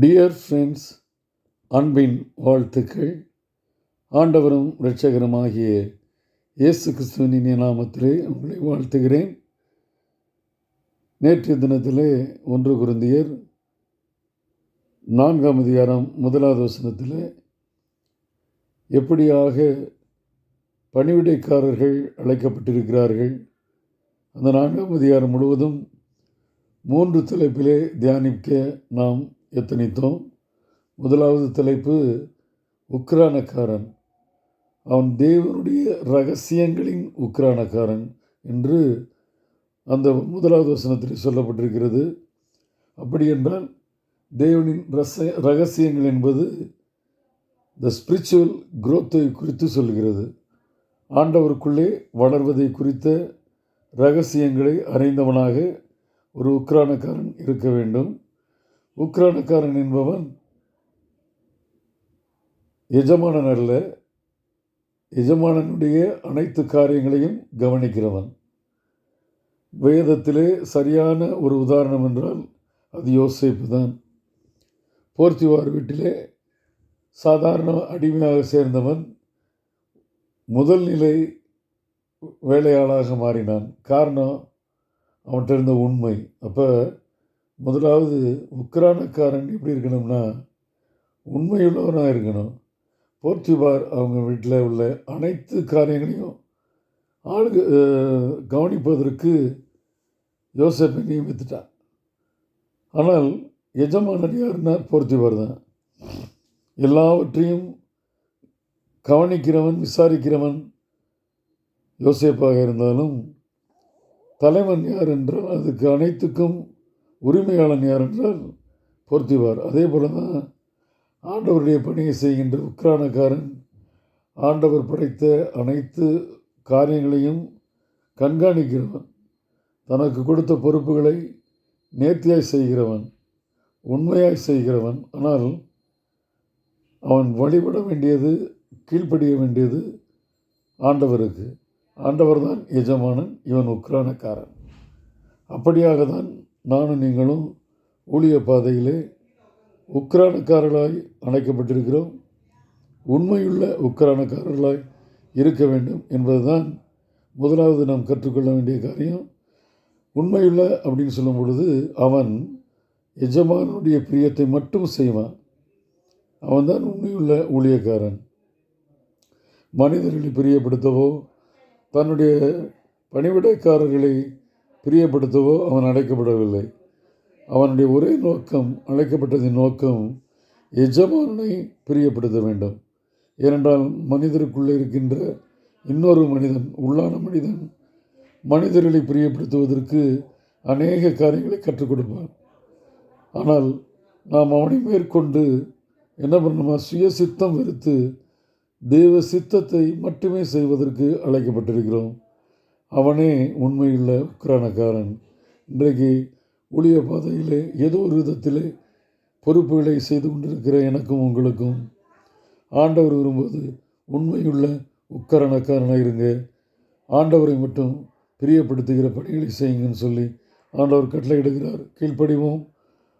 Dear friends அன்பின் வாழ்த்துக்கள். ஆண்டவரும் இரட்சகருமாகிய இயேசு கிறிஸ்துவின் நாமத்திலே உங்களை வாழ்த்துகிறேன். நேற்றைய தினத்திலே ஒன்று குருந்தியர் நான்காம் அதிகாரம் முதலாவது வசனத்தில் எப்படியாக பணிவிடைக்காரர்கள் அழைக்கப்பட்டிருக்கிறார்கள். அந்த நான்காம் அதிகாரம் முழுவதும் மூன்று தலைப்பிலே தியானிக்க நாம் எத்தனித்தோம்? முதலாவது தலைப்பு உக்ரானக்காரன். அவன் தேவனுடைய ரகசியங்களின் உக்ரானக்காரன் என்று அந்த முதலாவது வசனத்தில் சொல்லப்பட்டிருக்கிறது. அப்படி என்றால் தேவனின் ரச ரகசியங்கள் என்பது த ஸ்பிரிச்சுவல் குரோத்தை குறித்து சொல்கிறது. ஆண்டவருக்குள்ளே வளர்வதை குறித்த ரகசியங்களை அறிந்தவனாக ஒரு உக்ரானக்காரன் இருக்க வேண்டும். உக்ரானக்காரன் என்பவன் எஜமானன் அல்ல எஜமானனுடைய அனைத்து காரியங்களையும் கவனிக்கிறவன். வேதத்திலே சரியான ஒரு உதாரணம் என்றால் அது யோசிப்பு தான். போர்த்திவார் வீட்டிலே சாதாரண அடிமையாக சேர்ந்தவன் முதல் நிலை வேலையாளாக மாறினான். காரணம் அவன்கிட்ட இருந்த உண்மை. அப்போ முதலாவது உக்ரானக்காரன் எப்படி இருக்கணும்னா உண்மையுள்ளவனாக இருக்கணும். போர்ச்சுபார் அவங்க வீட்டில் உள்ள அனைத்து காரியங்களையும் ஆளு கவனிப்பதற்கு யோசப்பை நியமித்துட்டான். ஆனால் எஜமானர் யாருன்னா? போர்ச்சுபார் தான். எல்லாவற்றையும் கவனிக்கிறவன் விசாரிக்கிறவன் யோசேப்பாக இருந்தாலும் தலைவன் யார் என்றால் அதுக்கு அனைத்துக்கும் உரிமையாளன் யார் என்றால் பொருத்திவார் அதே போல தான் ஆண்டவருடைய பணியை செய்கின்ற உக்ரானக்காரன் ஆண்டவர் படைத்த அனைத்து காரியங்களையும் கண்காணிக்கிறவன் தனக்கு கொடுத்த பொறுப்புகளை நேர்த்தியாய் செய்கிறவன் உண்மையாய் செய்கிறவன். ஆனால் அவன் வழிபட வேண்டியது கீழ்ப்படிய வேண்டியது ஆண்டவருக்கு. ஆண்டவர் தான் எஜமானன் இவன் உக்ரானக்காரன். அப்படியாக தான் நானும் நீங்களும் ஊழிய பாதையிலே உக்ரானக்காரர்களாய் அழைக்கப்பட்டிருக்கிறோம் உண்மையுள்ள உக்ரானக்காரர்களாய் இருக்க வேண்டும் என்பதுதான் முதலாவது நாம் கற்றுக்கொள்ள வேண்டிய காரியம். உண்மையுள்ள அப்படின்னு சொல்லும் பொழுது அவன் எஜமானுடைய பிரியத்தை மட்டும் செய்வான். அவன்தான் உண்மையுள்ள ஊழியக்காரன். மனிதர்களை பிரியப்படுத்தவோ தன்னுடைய பணிவிடைக்காரர்களை பிரியப்படுத்தவோ அவன் அழைக்கப்படவில்லை. அவனுடைய ஒரே நோக்கம் அழைக்கப்பட்டதின் நோக்கம் எஜமானனை பிரியப்படுத்த வேண்டும். ஏனென்றால் மனிதருக்குள்ளே இருக்கின்ற இன்னொரு மனிதன் உள்ளான மனிதன் மனிதர்களை பிரியப்படுத்துவதற்கு அநேக காரியங்களை கற்றுக் கொடுப்பான். ஆனால் நாம் அவனை மேற்கொண்டு என்ன பண்ணணுமா சுய சித்தம் வெறுத்து தெய்வ சித்தத்தை மட்டுமே செய்வதற்கு அழைக்கப்பட்டிருக்கிறோம். அவனே உண்மையுள்ள உக்ரானக்காரன் இன்றைக்கு ஊழிய பாதையிலே ஏதோ ஒரு விதத்திலே பொறுப்புகளை செய்து கொண்டிருக்கிற எனக்கும் உங்களுக்கும். ஆண்டவர் வரும்போது உண்மையுள்ள உக்கரணக்காரனாக இருங்க. ஆண்டவரை மட்டும் பிரியப்படுத்துகிற பணிகளை செய்யுங்கன்னு சொல்லி ஆண்டவர் கட்டளையிடுகிறார் கீழ்ப்படிவோம்.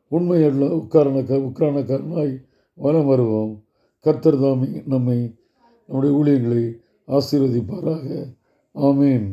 உண்மையுள்ள உக்காரணக்க உக்ரானக்காரனாய் வலம் வருவோம். கர்த்தர் தாமி நம்மை நம்முடைய ஊழியங்களை ஆசீர்வதிப்பாராக. ஆமேன்.